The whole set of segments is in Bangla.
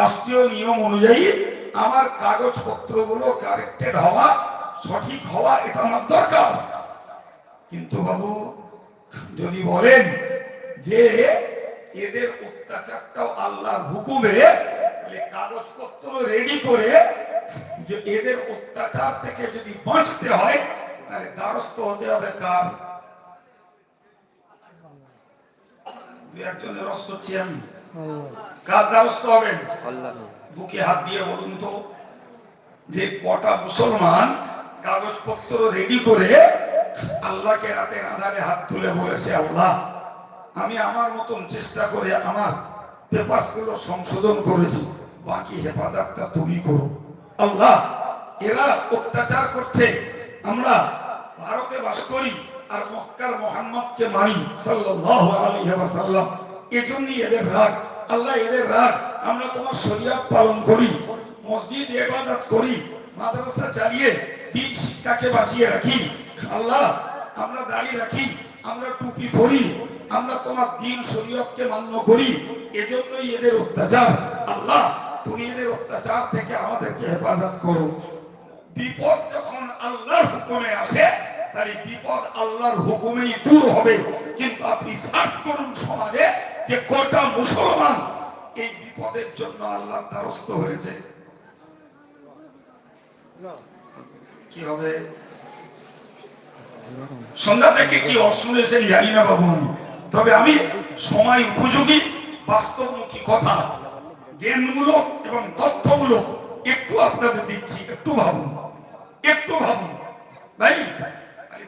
রাষ্ট্রীয় নিয়ম অনুযায়ী আমার কাগজপত্রগুলো কারেক্টেড হওয়া, সঠিক হওয়া, এটা আমার দরকার। কিন্তু বাবু, যদি বলেন যে এদের অত্যাচারটাও আল্লাহর হুকুমে, তাহলে কাগজপত্র রেডি করে এদের অত্যাচার থেকে যদি বাঁচতে হয়, তাহলে দ্বারস্থ হতে হবে কার? দু একজনের রস করছি কার দ্বারস্থ হবেন বুকে হাত দিয়ে বলুন তো যে কটা মুসলমান কাগজপত্র রেডি করে আল্লাহকে রাতে আধারে হাত তুলে বলেছে আল্লাহ আমি আমার মতন চেষ্টা করে আমার পেপারসগুলো সংশোধন করেছি বাকি হেফাজতটা তুমি করো। আল্লাহ এরা অত্যাচার করছে। আমরা ভারতে বাস করি আর মক্কার মোহাম্মদকে মানি সাল্লাল্লাহু আলাইহি ওয়াসাল্লাম। এজন্যই এদের রাগ। আল্লাহ এদের রাগ। আমরা তোমার শরিয়াত পালন করি, মসজিদ ইবাদত করি, মাদ্রাসা চালিয়ে দিন শিক্ষাকে বাঁচিয়ে রাখি। আল্লাহ, আমরা রাখি, আমরা টুপি পরি, আমরা তোমার দিন শরীয়তকে মান্য করি, এজন্যই এদের অত্যাচার। আল্লাহ, তুমি এদের অত্যাচার থেকে আমাদেরকে হেফাজত করো। বিপদ যখন আল্লাহর হুকুমে আসে বিপদ আল্লাহর হুকুমেই দূর হবে। কিন্তু আপনি সার্চ করুন সমাজে যে কটা মুসলমান এই বিপদের জন্য আল্লাহ দ্বারস্থ হয়েছে? কি হবে? সন্ধ্যা থেকে কি অশুনেছেন জানি না বাবু তবে আমি সময় উপযোগী, বাস্তবমুখী কথা, জ্ঞানমূলক এবং তথ্যমূলক একটু আপনাদের দিচ্ছি, একটু ভাবুন একটু ভাবুন। ভাই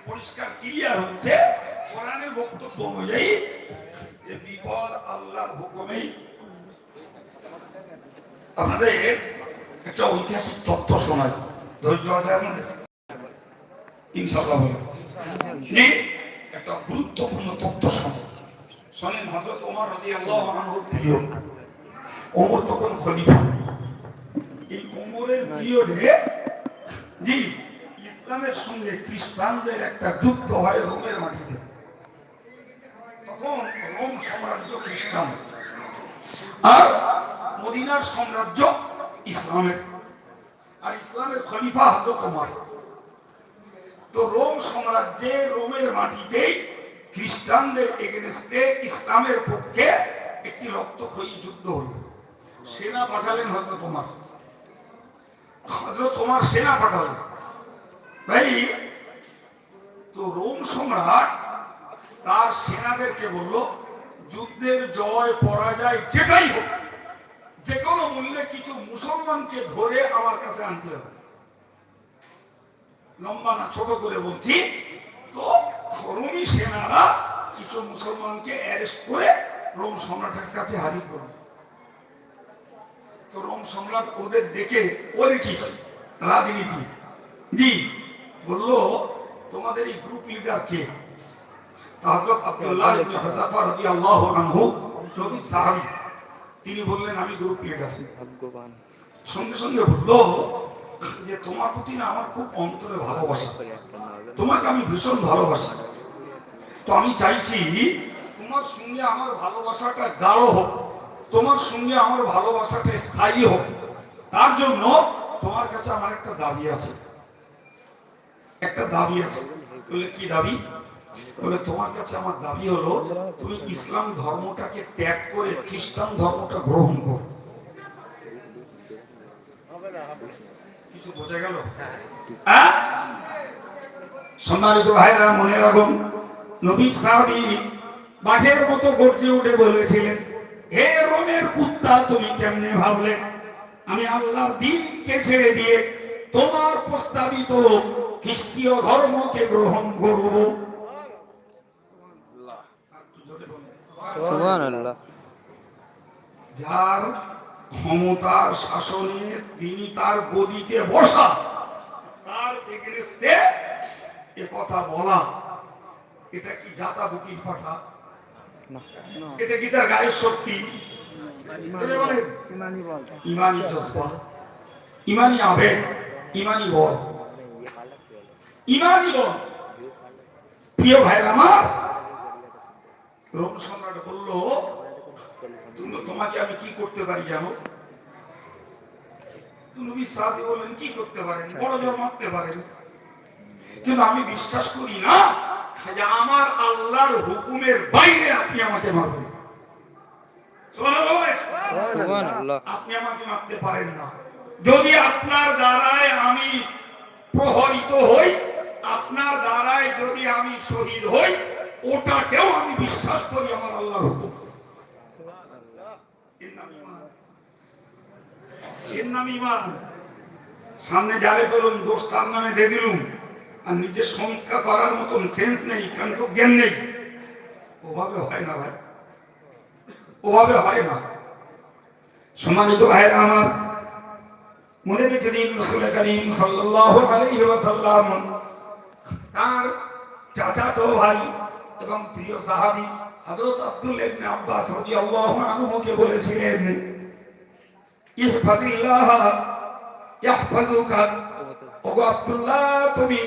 পরিষ্কার ক্লিয়ার হচ্ছে। কোরআনের বক্তব্য অনুযায়ী যে বিপদ আল্লাহর হুকুমেই। আপনাদের একটা ঐতিহাসিক ধৈর্য আছে আপনাদের? ইনশাল্লাহ জি, একটা গুরুত্বপূর্ণ শোনেন হজরত ওমর আল্লাহ প্রিয়। ওমর তখন খলিফা। এই ওমরের পিরিয়ডে, জি, ইসলামের সঙ্গে খ্রিস্টানদের একটা যুদ্ধ হয় রোমের মাটিতে। তখন সাম্রাজ্য খ্রিস্টান। আর মদিনার সাম্রাজ্য ইসলামের। আর ইসলামের খলিফা হজরত ওমর তো রোম সাম্রাজ্যে রোমের মাটিতেই খ্রিস্টানদের এগেনস্টে ইসলামের পক্ষে একটি রক্তক্ষয়ী যুদ্ধ হল। সেনা পাঠালেন হজরত তোমার হজরত ওমর সেনা পাঠালেন ভাই, তো রোম সম্রাট তার সেনাদেরকে বলল যুদ্ধের জয় পরাজয় যেটাই হোক যে কোনো মূল্যে কিছু মুসলমানকে ধরে আমার কাছে আনতে হবে। লম্বা না, ছোট করে বলছি, তো রোমি সেনারা কিছু মুসলমানকে অ্যারেস্ট করে রোম সম্রাটের কাছে হাজির করবে। তো রোম সম্রাট ওদের দেখে পলিটিক্স রাজনীতি। জি, বলল, তোমাদের এই গ্রুপ লিডার কে? হযরত আব্দুল্লাহ ইবনে হুযাফা রাদিয়াল্লাহু আনহু নবী সাহাবী। তিনি বললেন আমি গ্রুপ লিডার সঙ্গে সঙ্গে বলল যে তোমার প্রতি না আমার খুব অন্তরে ভালোবাসা। তোমাকে আমি ভীষণ ভালোবাসি। তো আমি চাইছি তোমার সঙ্গে আমার ভালোবাসাটা গাঢ় হোক। তোমার সঙ্গে আমার ভালোবাসাটা স্থায়ী হোক। তার জন্য তোমার কাছে আমার একটা দাবি আছে। একটা দাবি আছে। বলে কি দাবি? বলে তোমার কাছে আমার দাবি হলো, তুমি ইসলাম ধর্মটাকে ত্যাগ করে খ্রিস্টান ধর্মটা গ্রহণ করো। কিছু বোঝা গেল? হ্যাঁ? সম্মানিত ভাইরা মনে রাখুন, নবী সাহাবী বাঘের মতো গর্জে উঠে বলেছিলেন, হে রোমের কুত্তা, তুমি কেমনে ভাবলে? আমি আল্লাহর দিনকে ছেড়ে দিয়ে তোমার প্রস্তাবিত খ্রিস্টীয় ধর্মকে গ্রহণ করব। যার ক্ষমতার শাসনে তিনি তার গদিতে বসা তার এগেনস্টে এ কথা বলা এটা কি জাতা বুকির পাঠা? এটা কি তার গায়ের শক্তি? ইমানি জজবা ইমানি আবেগ ইমানি বল। ইমানি বল। প্রিয় ভাই আমার রোম সম্রাট বলল তোমাকে আমি কি করতে পারি জানো? নবী সাহাবী বললেন কি করতে পারেন? বড় জোর মারতে পারেন। কিন্তু আমি বিশ্বাস করি না যে আমার আল্লাহর হুকুমের বাইরে আপনি আমাকে মারবেন। আপনি আমাকে মারতে পারেন না। যদি আপনার দ্বারায় আমি প্রহরিত হই আপনার দ্বারায় যদি আমি শহীদ হই ওটাকেও আমি বিশ্বাস করি আমার আল্লাহর হুকুম। এর নাম। সামনে যারে পেলুম দোষ তার নামে দিয়ে দিলুম। আর নিজের সমীক্ষা করার মতন সেন্স নেই কাণ্ড জ্ঞান নেই। ওভাবে হয় না ভাই। ওভাবে হয় না। সম্মানিত ভাইরা আমার মনে রেখে দিন রসুল করিম সাল্লাল্লাহু আলাইহি ওয়াসাল্লাম তার চাচাতো ভাই এবং প্রিয় সাহাবী হযরত আব্দুল ইবনে আব্বাস রাদিয়াল্লাহু আনহুকে বলেছিলেন ইহফাজিল্লাহ ইয়াহফাজুকা ওগো আব্দুল্লাহ, তুমি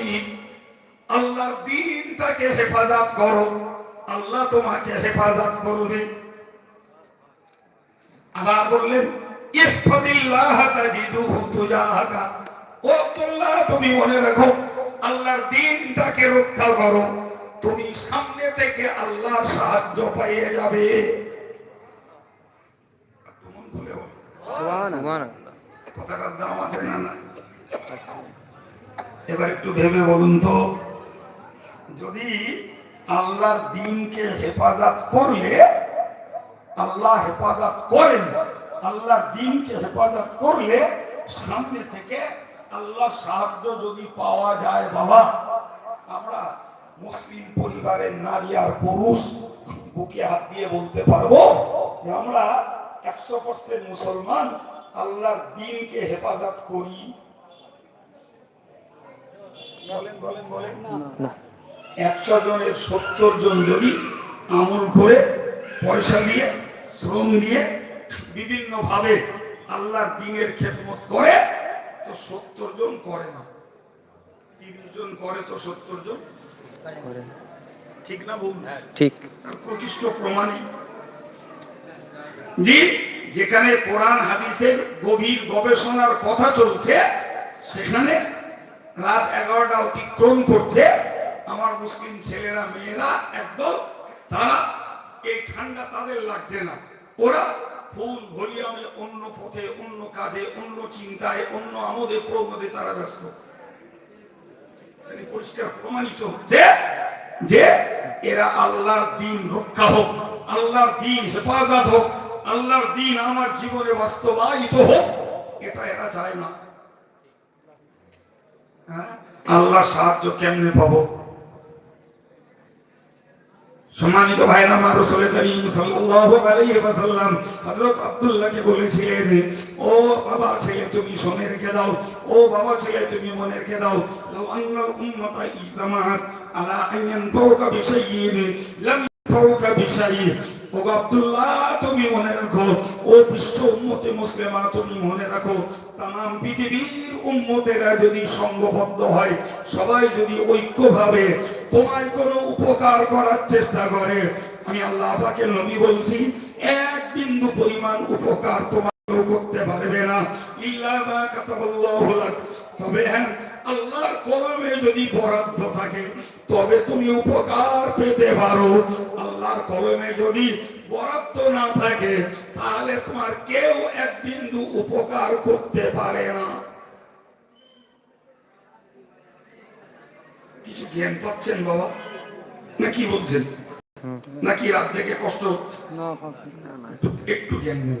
আল্লাহর দ্বীনটাকে হেফাজত করো, আল্লাহ তোমাকে হেফাজত করবে। আবার বললেন ইহফাজিল্লাহ তাজিদুহু তুজাহাকা। ও আব্দুল্লাহ, তুমি মনে রাখো, আল্লাহর দ্বীনটাকে রক্ষা করো। তুমি সামনে থেকে আল্লাহর সাহায্য পেয়ে যাবে। একটু খুলে বলো। সুবহানাল্লাহ। কথাটার দাম আছে না না এবার একটু ভেবে বলুন তো যদি আল্লাহর দিনকে হেফাজত করলে আল্লাহ হেফাজত করেন আল্লাহর দিনকে হেফাজত করলে সামনে থেকে আল্লাহ সাহায্য যদি পাওয়া যায় বাবা আমরা মুসলিম পরিবারের নারী আর পুরুষ বুকে হাত দিয়ে বলতে পারব যে আমরা একশো পার্সেন্ট মুসলমান আল্লাহর দিনকে হেফাজত করি। বলেন বলেন বলেন। একশো জনের সত্তর জন যদি আমল করে পয়সা দিয়ে শ্রম দিয়ে বিভিন্ন ভাবে আল্লাহর দিনের খেদমত করে তো সত্তর জন করে না। তিরিশ জন করে তো সত্তর জন। ঠিক। না ভুল ঠিক প্রকৃষ্ট প্রমাণই জি যেখানে কোরআন, হাদিসের গভীর গবেষণার কথা চলছে, সেখানে রাত এগারোটা অতিক্রম করছে। আমার মুসলিম ছেলেরা, মেয়েরা একদম তারা এই ঠান্ডা তাদের লাগছে না। ওরা ফুল ভলিয়ামে অন্য পথে, অন্য কাজে, অন্য চিন্তায়, অন্য আমোদে প্রমোদে তারা ব্যস্ত। হচ্ছে যে এরা আল্লাহর দিন রক্ষা হোক, আল্লাহর দিন হেফাজত হোক, আল্লাহর দিন আমার জীবনে বাস্তবায়িত হোক, এটা এরা চায় না। হ্যাঁ? আল্লাহ সাহায্য কেমনে পাবো? সম্মানিত ভাইরা আমার রসুল করিম সাল্লাল্লাহু আলাইহি ওয়াসাল্লাম, হযরত আব্দুল্লাহকে বলেছিলেন, ও বাবা ছেলে, তুমি শুনে রেখে দাও। ও বাবা ছেলে, তুমি মনে রেখে দাও। লাউ আন্নাল উম্মাতা ইজতামাআত আলা আন ইয়ানফাউকা বিশাইয়িন লাম ইয়ানফাউকা বিশাইইন। ও তুমি মনে রাখো, ও বিশ্ব উম্মতে মুসলিমা, তুমি মনে রাখো, তাম পৃথিবীর উম্মতেরা যদি সংঘবদ্ধ হয়, সবাই যদি ঐক্যভাবে তোমায় কোনো উপকার করার চেষ্টা করে, আমি আল্লাহ পাকে নবী বলছি, এক বিন্দু পরিমাণ উপকার তোমার করতে পারবে না। ইল্লা মা কাতাবাল্লাহু লাক। তবে হ্যাঁ আল্লাহর কলমে যদি বরাদ্দ থাকে, তবে তুমি উপকার পেতে পারো। আল্লাহর কলমে যদি বরাদ্দ না থাকে তাহলে তোমার কেউ এক বিন্দু উপকার করতে পারে না। কিছু জ্ঞান পাচ্ছেন বাবা? না কি বলছেন নাকি রাত থেকে কষ্ট হচ্ছে? একটু একটু জ্ঞান নেই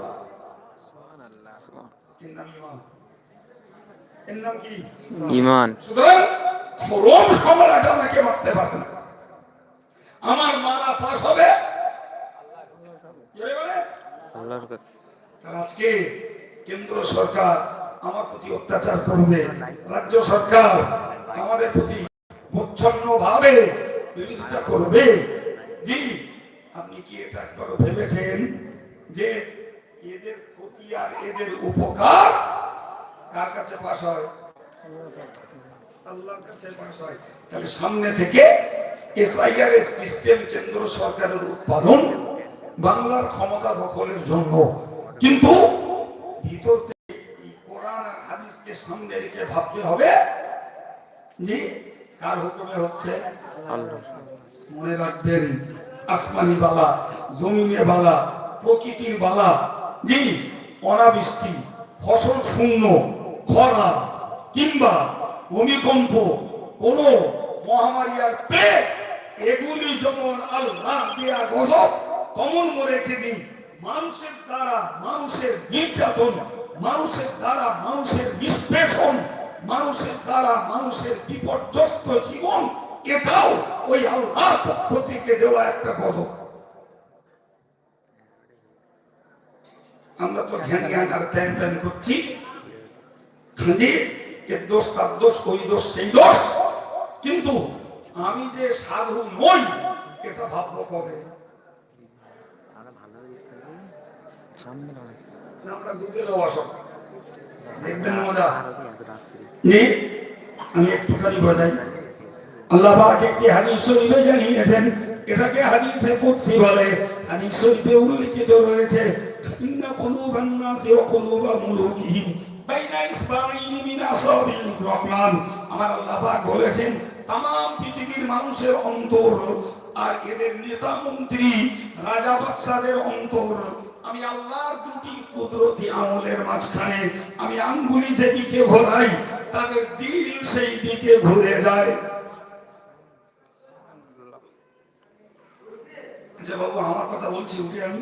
এর নাম ঈমান। এর নাম কি? ইমান। সুতরাং রোম সম্রাট আমাকে মারতে পারে না। আমার মারা পাশ হবে। আল্লাহর কাছে। আজকে কেন্দ্র সরকার আমার প্রতি অত্যাচার করবে। রাজ্য সরকার আমাদের প্রতি প্রচ্ছন্ন ভাবে বিরোধিতা করবে। জি আপনি কি এটা একবারও ভেবেছেন যে এদের আর এদের উপকার কার কাছে পাশ হয়? আল্লাহর কাছে পাশ হয়। তাহলে সামনে থেকে এসআইআর এর সিস্টেম কেন্দ্র সরকারের উৎপাদন বাংলার ক্ষমতা দখলের জন্য। কিন্তু ভিতর থেকে কোরআন আর হাদিসকে সামনে রেখে ভাবতে হবে যে কার হুকুমে হচ্ছে? মনে রাখবেন, আসমানি বালা জমিনে বালা, প্রকৃতির বালা, জি অনাবৃষ্টি ফসল শূন্য, খরা কিংবা ভূমিকম্প, কোন মহামারী আর এগুলি যেমন আল্লাহ দিয়া গজব কমন রেখে দিন মানুষের দ্বারা মানুষের নির্যাতন, মানুষের দ্বারা মানুষের নিষ্পেষণ মানুষের দ্বারা মানুষের বিপর্যস্ত জীবন, এটাও ওই আল্লাহর পক্ষ থেকে দেওয়া একটা গজব। আমরা তো ঘ্যান ঘ্যান আর প্যান প্যান করছি। যে দোষ, তার দোষ, ওই দোষ, সেই দোষ। কিন্তু আমি যে সাধু নই, এটা ভাববো কবে? আমরা গুগলে আমি একটুখানি আল্লাহ জানিয়েছেন, এটাকে বলে। রয়েছে কুলুবান নাসি ওয়া কুলুবা মুলুকিহিম। বাইনা ইসবাঈনি মিন আসাবির রহমান। আমার আল্লাহ পাক বলেছেন তাম পৃথিবীর মানুষের অন্তর আর এদের নেতা মন্ত্রী রাজা বাদশাদের অন্তর। আমি আল্লাহর দুটি কুদরতি আমলের মাঝখানে আমি আঙ্গুলি যেদিকে ঘোরাই, তাদের দিল সেই দিকে ঘুরে যায়। আচ্ছা বাবু, আমার কথা বলছি, উঠে আমি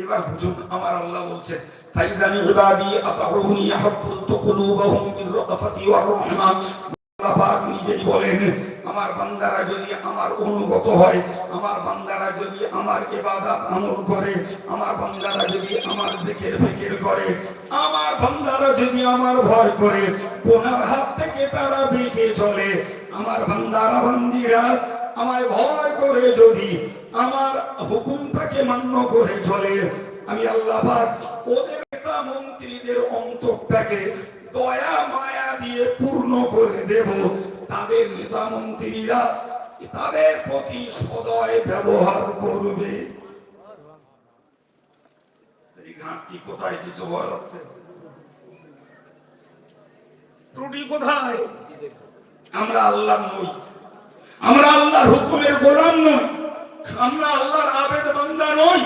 এবার বুঝুন, আমার আল্লাহ বলছেন ফাইদানি ইবাদি আতাউনি হাফযতু কুলুবাহুম মির ওয়ার রাহমা। আল্লাহ পাক নিজেই বলেন, আমার বান্দারা যদি আমার অনুগত হয়, আমার বান্দারা যদি আমার ইবাদত আমল করে, আমার বান্দারা যদি আমার জিকির ফিকির করে, আমার বান্দারা যদি আমার ভয় করে কোনার হাত থেকে তারা বেঁচে চলে। আমার বান্দারা, বান্দিরা আমায় ভয় করে যদি, আমার হুকুমটাকে মান্য করে চলে, আমি আল্লাহ ওদের নেতা মন্ত্রীদের অন্তরটাকে দয়া, মায়া দিয়ে পূর্ণ করে দেব। তাদের নেতা মন্ত্রীরা তাদের প্রতি সদয় ব্যবহার করবে। ঘাটতি কোথায় কিছু বলা যাচ্ছে ত্রুটি কোথায়? আমরা আল্লাহ নই আমরা আল্লাহর হুকুমের গোলাম নই, আমরা আল্লাহর আবেদ বান্দা নই,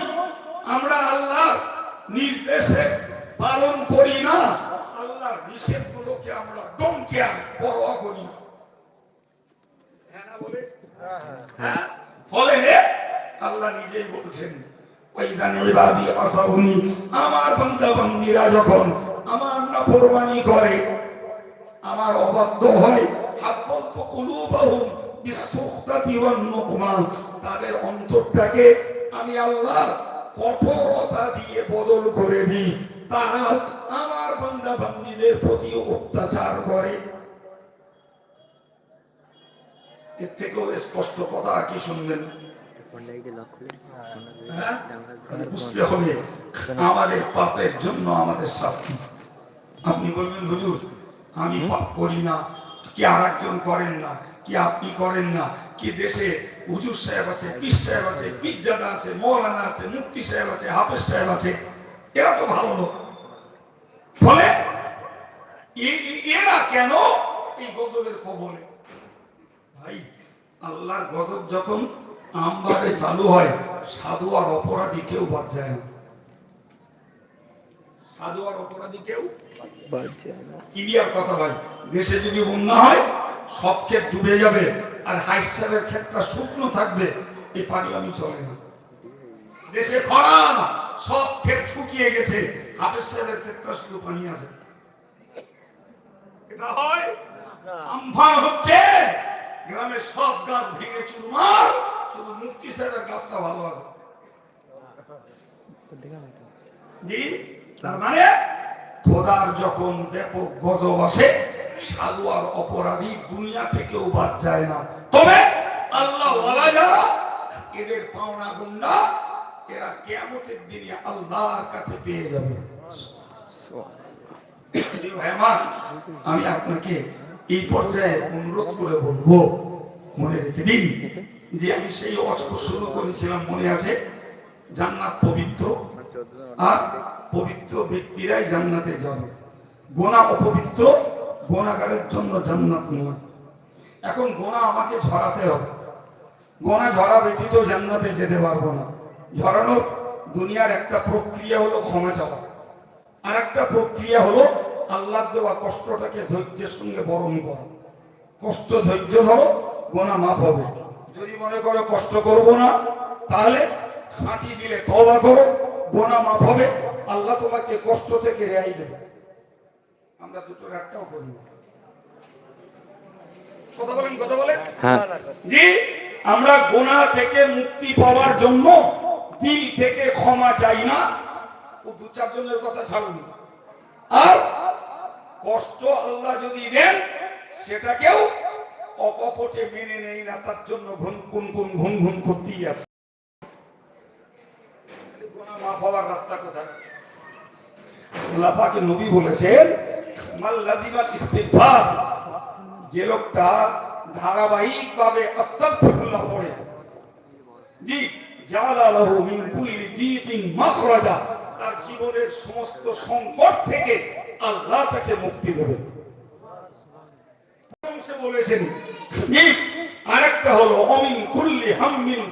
আমরা আল্লাহর নির্দেশে পালন করি না, আল্লাহর নিষেধ গুলোকে আমরা কেয়ার পরোয়া করি না। হ্যাঁ না বলে? হ্যাঁ ফলে আল্লাহ নিজেই বলছেন আমার বান্দা বান্দিরা যখন আমার নাফরমানি করে, আমার অবাধ্য হয় কুলুবাহুম বিসুখতাতি ওয়ান নুকমা তাদের অন্তরটাকে আমি আল্লাহ কঠোরতা দিয়ে বদল করে দিই। তারা আমার বান্দা বান্দিদের প্রতি অত্যাচার করে। এর থেকেও স্পষ্ট কথা কি শুনলেন? হ্যাঁ? বুঝতে হবে। আমাদের পাপের জন্য আমাদের শাস্তি। আপনি বলবেন, হুজুর, আমি পাপ করি না। কি আর একজন করেন না? কি আপনি করেন না? কি দেশে হুজুর সাহেব আছে পীর সাহেব আছে পিজ্জাদা আছে মৌলানা আছে মুফতি সাহেব আছে হাফেজ সাহেব আছে এরা তো ভালো লোক। ফলে এরা কেন এই গজবের কবলে? ভাই আল্লাহর গজব যখন আমভাবে চালু হয় সাধু আর অপরাধী কেউ বাদ যায় না। সাধু আর অপরাধী কেউ বাদ যায় না। ক্লিয়ার কথা ভাই দেশে যদি বন্যা হয় সব ক্ষেত ডুবে যাবে আর হাইসারের ক্ষেতটা শুকনো থাকবে, এই পানি আমি চলে না। দেশে খরা, সব ক্ষেত শুকিয়ে গেছে, হাফেজ সাহেবের ক্ষেতটা শুধু পানি আছে। এটা হয় আমফান হচ্ছে, গ্রামের সব গাছ ভেঙে চুরমার, শুধু মুক্তি সাহেবের গাছটা ভালো আছে। তার মানে খোদার যখন ব্যাপক গজব আসে সাধু আর অপরাধী দুনিয়া থেকেও বাদ যায় না। তবে আল্লাহ যারা, এদের পাওনা গুন্ডা, এরা কেয়ামতের দিনে আল্লাহর কাছে পেয়ে যাবে। আমি আপনাকে এই পর্যায়ে অনুরোধ করে বলব, মনে রেখে দিন যে আমি সেই অস্ত্র শুরু করেছিলাম, মনে আছে? জান্নাত পবিত্র, আর পবিত্র ব্যক্তিরাই জান্নাতে যাবে। গোনা অপবিত্র গোনাগারের জন্য জান্নাত নয় এখন গোনা আমাকে ঝরাতে হবে। গোনা ঝরা ব্যতীত জান্নাতে যেতে পারব না। ঝরানোর দুনিয়ার একটা প্রক্রিয়া হলো ক্ষমা চাওয়া। আর একটা প্রক্রিয়া হলো আল্লাহ দেওয়া কষ্টটাকে ধৈর্যের সঙ্গে বরণ করা। কষ্ট ধৈর্য ধরো, গোনা মাফ হবে। যদি মনে করো কষ্ট করব না, তাহলে খাঁটি দিলে তবা করো, গোনা মাফ হবে। আল্লাহ তোমাকে কষ্ট থেকে রেহাই দেবে। আমরা দুটোর একটাও করি কথা বলেন কথা বলেন। হ্যাঁ। জি আমরা গোনা থেকে মুক্তি পাওয়ার জন্য দিল থেকে ক্ষমা চাই না। ও দু চারজনের কথা ছাড়ুন। আর কষ্ট আল্লাহ যদি দেন সেটাকেও অকপটে মেনে নেই না তার জন্য ঘুন কুন কুন ঘুম ঘুম করতেই আছে। গোনা মাফ হওয়ার রাস্তা কোথায়? আল্লাহ পাকে নবী বলেছেন যে লোকটা ধারাবাহিক ভাবে পড়ে। জি তার জীবনের সমস্ত সংকট থেকে আল্লাহ তাকে মুক্তি বলেছেন আরেকটা হলো, অমিন কুল্লি হাম্মিন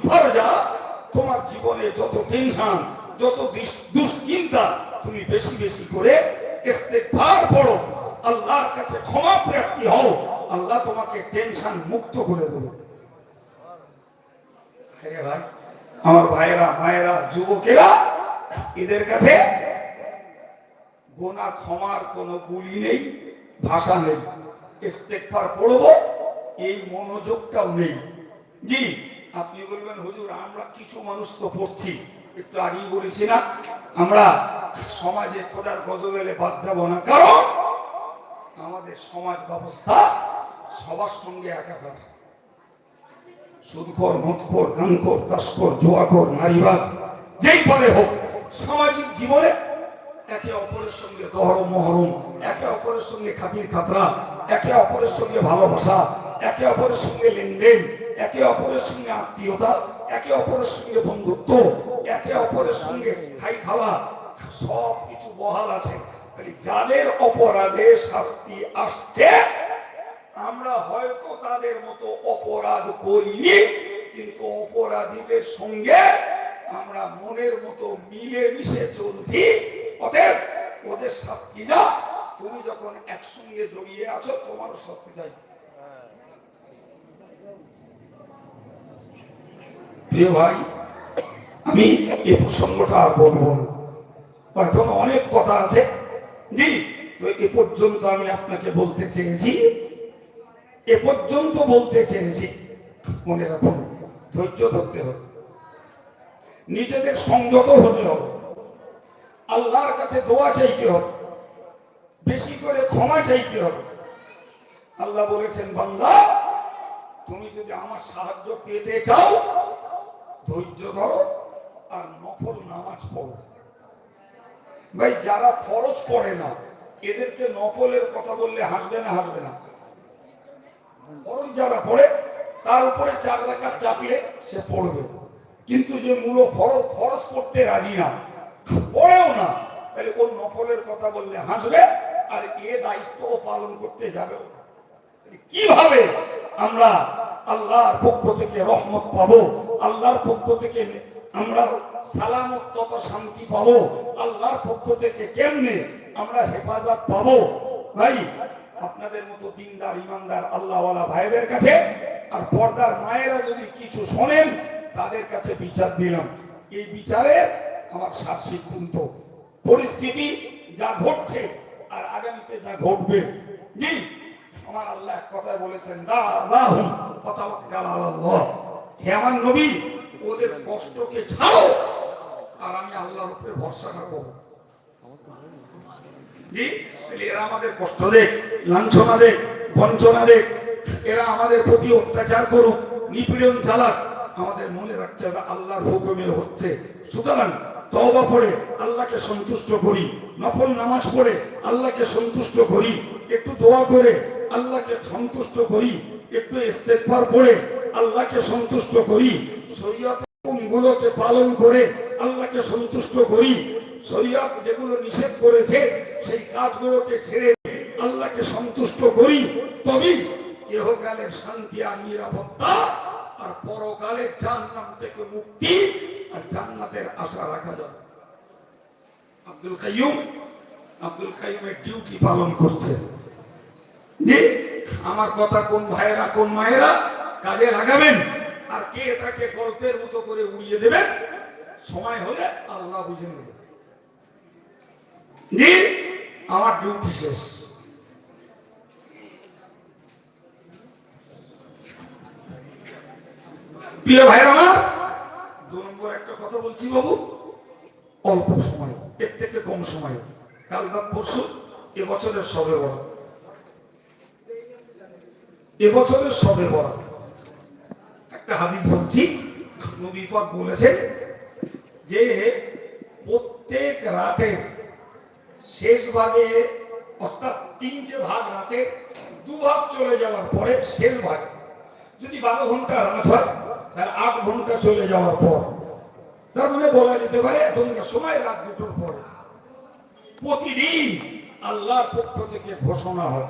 তোমার জীবনে যত টেনশন, যত দুশ্চিন্তা তুমি বেশি বেশি করে ইস্তেগফার পড়ো আল্লাহর কাছে ক্ষমা প্রার্থী হও। আল্লাহ তোমাকে টেনশন মুক্ত করে দেবে। ভাই, আমার ভাইয়েরা, মায়েরা, যুবকেরা, এদের কাছে গোনা ক্ষমার কোনো গুলি নেই, ভাষা নেই। ইস্তেগফার পড়ব, এই মনোযোগটাও নেই। জি, আপনি বলবেন, হুজুর, আমরা কিছু মানুষ তো পড়ছি। একটু আগেই বলেছি না আমরা সমাজে খোদার গজব এলে বাদ যাব না। কারণ আমাদের সমাজ ব্যবস্থা সবার সঙ্গে একাকার। সুদখোর, মদখোর, গানখোর তাস্কর জোয়াখোর, নারীবাজ, যেই পরে হোক, সামাজিক জীবনে একে অপরের সঙ্গে দহরম মহরম, একে অপরের সঙ্গে খাতির, খাতরা, একে অপরের সঙ্গে ভালোবাসা, একে অপরের সঙ্গে লেনদেন, একে অপরের সঙ্গে আত্মীয়তা একে অপরের সঙ্গে বন্ধুত্ব, একে অপরের সঙ্গে খাই খাওয়া সব কিছু বহাল আছে। যাদের অপরাধে শাস্তি আসছে, আমরা হয়তো তাদের মতো অপরাধ করিনি, কিন্তু অপরাধীদের সঙ্গে আমরা মনের মতো মিলে মিশে চলছি। অতএব ওদের শাস্তি যা তুমি যখন একসঙ্গে জড়িয়ে আছো, তোমারও শাস্তি চাই। প্রিয় ভাই, আমি এই প্রসঙ্গটা আর বলব না। এখন অনেক কথা আছে। জি, তো এ পর্যন্ত আমি আপনাকে বলতে চেয়েছি। এ পর্যন্ত বলতে চেয়েছি। মনে রাখুন, ধৈর্য ধরতে হবে। নিজেদের সংযত হতে হবে। আল্লাহর কাছে দোয়া চাইতে হবে। বেশি করে ক্ষমা চাইতে হবে। আল্লাহ বলেছেন, বান্দা, তুমি যদি আমার সাহায্য পেতে চাও ধৈর্য ধরো আর নফল নামাজ পড়ো। ভাই, যারা ফরজ পড়ে না, এদেরকে নফলের কথা বললে হাসবে না হাসবে না। ফরজ যারা পড়ে, তার উপরে চার রাখা চাপলে সে পড়বে। কিন্তু যে মূল ফরজ ফরজ পড়তে রাজি না, পড়েও না, তাহলে ওর নফলের কথা বললে হাসবে আর এ দায়িত্ব পালন করতে যাবে কীভাবে আমরা আল্লাহর পক্ষ থেকে রহমত পাবো? আল্লাহর পক্ষ থেকে আমরা সালামত তথা শান্তি পাবো। আল্লাহর পক্ষ থেকে কেমনে আমরা হেফাজত পাবো? ভাই, আপনাদের মতো দিনদার, ইমানদার আল্লাহওয়ালা ভাইদের কাছে আর পর্দার মায়েরা যদি কিছু শোনেন, তাদের কাছে বিচার দিলাম। এই বিচারে আমার সার সিদ্ধান্ত। পরিস্থিতি যা ঘটছে আর আগামীতে যা ঘটবে। জি, আমার আল্লাহ কথায় বলেছেন দা রাহুম তাওয়াক্কাল আলাল্লাহ। হে আমার নবী, ওদের কষ্টকে ছাড়ো, আর আমি আল্লাহর উপরে ভরসা রাখব এরা আমাদের কষ্ট দেখ, লাঞ্ছনা দেখ, বঞ্চনা দেখ, এরা আমাদের প্রতি অত্যাচার করুক, নিপীড়ন চালাক, আমাদের মনে রাখতে হবে আল্লাহর হুকুমে হচ্ছে। সুতরাং তবা পড়ে আল্লাহকে সন্তুষ্ট করি, নফল নামাজ পড়ে আল্লাহকে সন্তুষ্ট করি, একটু দোয়া করে আল্লাহকে সন্তুষ্ট করি, একটু ইস্তেগফার পড়ে আল্লাহকে সন্তুষ্ট করি। শরীয়ত গুলোকে পালন করে আল্লাহকে সন্তুষ্ট করি। শরীয়ত যেগুলো নিষেধ করেছে, সেই কাজগুলোকে ছেড়ে আল্লাহকে সন্তুষ্ট করি। তবেই ইহকালের শান্তি আর নিরাপত্তা আর পরকালের জান্নাত থেকে মুক্তি আর জান্নাতের আশা রাখা যাবে আব্দুল কাইয়ুম, আব্দুল কাইয়ুমের ডিউটি পালন করছে। জি, আমার কথা কোন ভাইয়েরা, কোন মায়েরা কাজে লাগাবেন। আর কে এটাকে গল্পের মতো করে উড়িয়ে দেবেন? সময় হলে আল্লাহ বুঝে নেবে জি, আমার ডিউটি শেষ। প্রিয় ভাইয়ের আমার, দু নম্বর একটা কথা বলছি বাবু, অল্প সময়, এর থেকে কম সময়। কাল বা পরশু এবছরের সবে বড় এবছরের সবে বড় একটা হাদিস বলছি, নবী পাক বলেছেন যে প্রত্যেক রাতে শেষ ভাগে, অর্থাৎ তিনটে ভাগ রাতে দুভাগ চলে যাওয়ার পরে শেষ ভাগ। যদি বারো ঘণ্টা রাত হয়, তাহলে আট ঘণ্টা চলে যাওয়ার পর। তার মানে বলা যেতে পারে দুর্গার সময় রাত দুটোর পরে। প্রতিদিন আল্লাহর পক্ষ থেকে ঘোষণা হয়।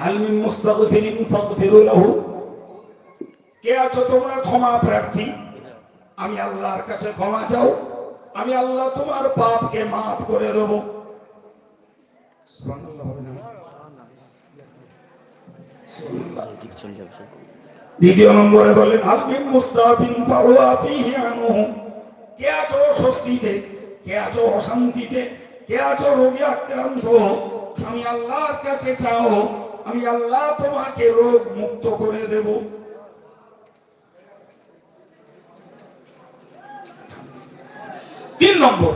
হালমিন মুস্তাগফিরিন ফাগফিরু লাহু। কে আছো তোমরা? ক্ষমা প্রার্থী। আমি আল্লাহর কাছে ক্ষমা চাও। আমি আল্লাহ তোমার পাপকে মাফ করে দেব। দ্বিতীয় নম্বরে বলেন হালমিন মুস্তাফিন ফাওয়া ফিহি আনহু কে আছো স্বস্তিতে কে আছো অশান্তিতে? কে আছো রোগে আক্রান্ত? আমি আল্লাহর কাছে চাও। আমি আল্লাহ তোমাকে রোগ মুক্ত করে দেব। তিন নম্বর,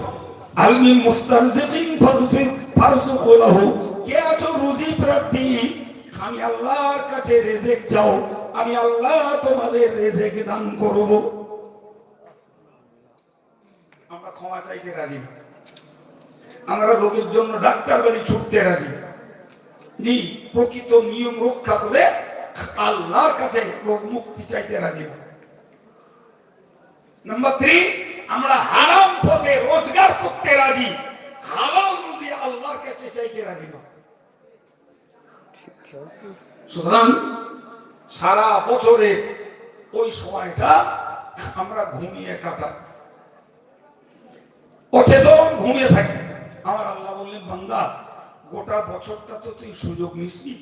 আলমিন মুস্তারজিকিন ফাজফির ফারজুকু লাহু কে আছো রুজি প্রার্থী? আমি আল্লাহর কাছে রেজেক চাও, আমি আল্লাহ তোমাদের রেজেক দান করব। আমরা ক্ষমা চাইতে রাজি আমরা রোগের জন্য ডাক্তার বাড়ি ছুটতে রাজি জি, প্রকৃত নিয়ম রক্ষা করে আল্লাহর কাছে রোগ মুক্তি চাইতে রাজি। নাম্বার থ্রি আমরা হারাম পথে রোজগার করতে রাজি। হালাল রুজি আল্লাহর কাছে চাইতে রাজি না সুতরাং সারা বছরে ওই সময়টা আমরা ঘুমিয়ে কাটাই। অচেতন ঘুমিয়ে থাকি। আমার আল্লাহ বললেন, বান্দা, গোটা বছরটা তো তুই সুযোগ নিসনি।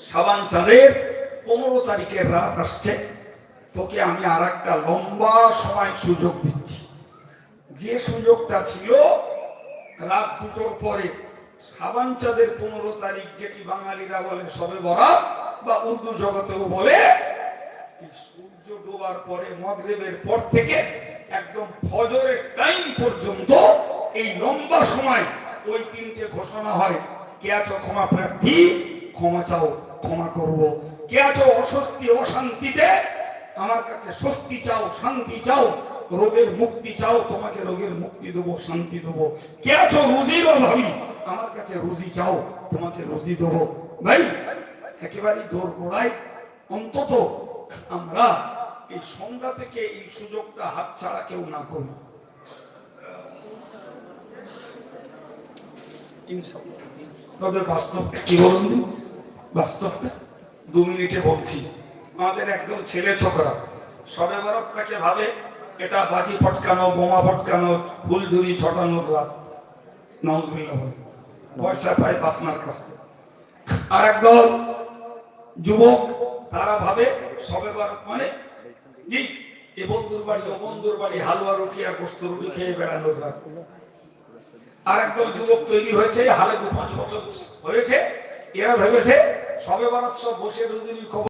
সাবান চাঁদের পনেরো তারিখের রাত আসছে। তোকে আমি আর একটা লম্বা সময় সুযোগ দিচ্ছি। যে সুযোগটা ছিল, রাত দুটোর পরে সাবান চাঁদের পনেরো তারিখ যেটি বাঙালিরা বলে সবে বরাত, বা উর্দু জগতেও বলে সূর্য ডোবার পরে মগরেবের পর থেকে একদম ফজরের টাইম পর্যন্ত এই লম্বা সময় ওই তিনটে ঘোষণা হয়, কে আছো ক্ষমা প্রার্থী, ক্ষমা চাও, ক্ষমা করব। কে আছো অস্বস্তি, অশান্তিতে আমার কাছে স্বস্তি চাও, শান্তি চাও, রোগের মুক্তি চাও, তোমাকে রোগের মুক্তি দেবো, শান্তি দেবো। কে আছো রুজির অভাবী আমার কাছে রুজি চাও, তোমাকে রুজি দেবো। ভাই একেবারে দৌড় গোড়ায় অন্তত আমরা এই সন্ধ্যা থেকে এই সুযোগটা হাত ছাড়া কেউ না করি তবে বাস্তবটা কি বলুন? বাস্তবটা দু মিনিটে বলছি। আমাদের একদম ছেলে ছোকরা। সবে বরফটাকে ভাবে? এটা বাজি ফটকানো, বোমা ফটকানো, ফুলঝুরি ছটানোর রাত। নজরুল্লাহ বলে। পয়সা পায় আপনার কাছ থেকে। আর একদল যুবক, তারা ভাবে সবে বারাত মানে জি, এ বন্ধুর বাড়ি, ও বন্ধুর বাড়ি, হালুয়া রুটি আর গোস্ত রুটি খেয়ে বেড়ানোর রাত। আর একদল যুবক তৈরি হয়েছে, হালে দু পাঁচ বছর হয়েছে, এরা ভেবেছে সবে বারাত সব বসে রুদিনীর খবর